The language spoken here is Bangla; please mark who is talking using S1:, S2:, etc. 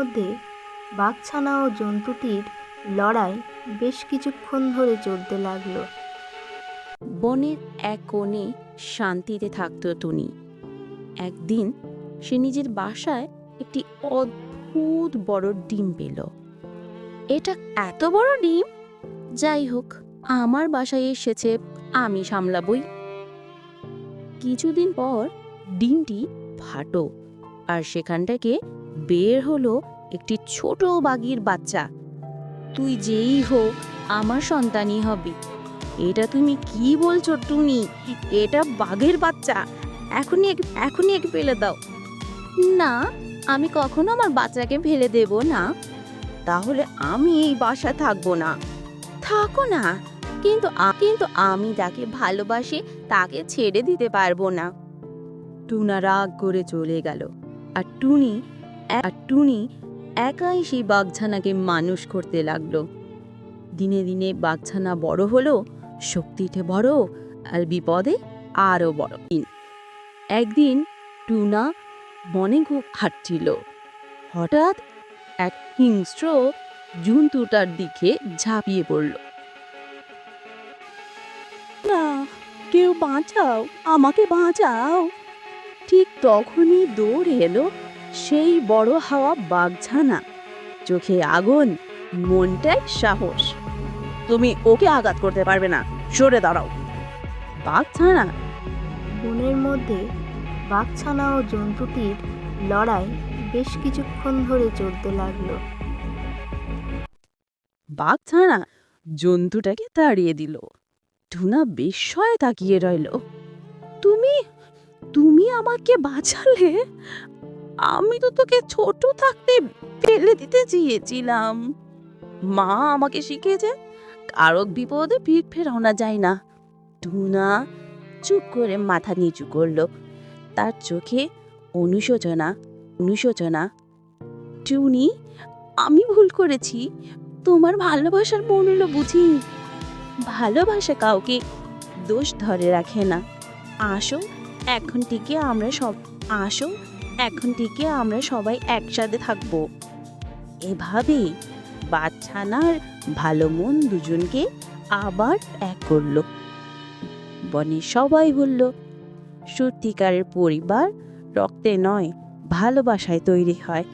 S1: মধ্যে বাঘছানা ও জন্তুটির লড়াই বেশ কিছুক্ষণ ধরে চলতে লাগল।
S2: বনের এক কোণে শান্তিতে থাকতো টুনি। একদিন সে নিজের বাসায় একটি অদ্ভুত বড় ডিম পেল। এটা এত বড় ডিম? যাই হোক, আমার বাসায় এসেছে, আমি সামলাবই। কিছুদিন পর ডিমটি ফাটো আর সেখান থেকে বের হলো একটি ছোট বাঘির বাচ্চা। তুই যেই হোক, আমার সন্তানই হবি। এটা তুমি কি বলছো টুনি? এটা বাঘের বাচ্চা। এখনই এক এখনই এক ফেলে দাও। না, আমি কখনো আমার বাচ্চাকে ফেলে দেব না। তাহলে আমি এই বাসায় থাকব না। থাকো না। কিন্তু কিন্তু আমি যাকে ভালোবাসি, তাকে ছেড়ে দিতে পারব না। টুনা রাগ করে চলে গেল। আর টুনি আর টুনি একাই সেই বাঘছানাকে মানুষ করতে লাগল। দিনে দিনে বাঘছানা বড় হলো শক্তিতে বড়, আর বিপদে আরও বড়। দিন একদিন টুনা বনে খুব হাঁটছিল হঠাৎ এক হিংস্র জন্তুটার দিকে ঝাঁপিয়ে পড়ল। না, কেউ বাঁচাও, আমাকে বাঁচাও। ঠিক তখনই দৌড়ে এলো সেই বড় হাওয়া বাঘছানা চোখে আগুন মনটায় সাহস। তুমি ওকে আঘাত করতে পারবে না সরে দাঁড়াও। বাঘ ছানা
S1: বনের মধ্যে বাঘছানা ও জন্তুটির লড়াই বেশ কিছুক্ষণ ধরে চলতে লাগল।
S2: বাঘ ছানা জন্তুটাকে তাড়িয়ে দিল। টুনা বিস্ময়ে তাকিয়ে রইল। তুমি তুমি আমাকে বাঁচালে? আমি তো তোকে ছোট থাকতে ফেলে দিতে চেয়েছিলাম। মা আমাকে শিখিয়েছে কারক বিপদে পিঠ ফেরানো যায় না। টুনা চুপ করে মাথা নিচু করল। তার চোখে অনুশোচনা অনুশোচনা। টুনি, আমি ভুল করেছি। তোমার ভালোবাসার মূল্য বুঝি। ভালোবাসা কাউকে দোষ ধরে রাখে না। আসো এখন থেকে আমরা সব আসো এখন থেকে আমরা সবাই একসাথে থাকব। এভাবে বাচ্চানার ভালো মন দুজনকে আবার এক করল। বনে সবাই বলল, সত্যিকারের পরিবার রক্তে নয়, ভালোবাসায় তৈরি হয়।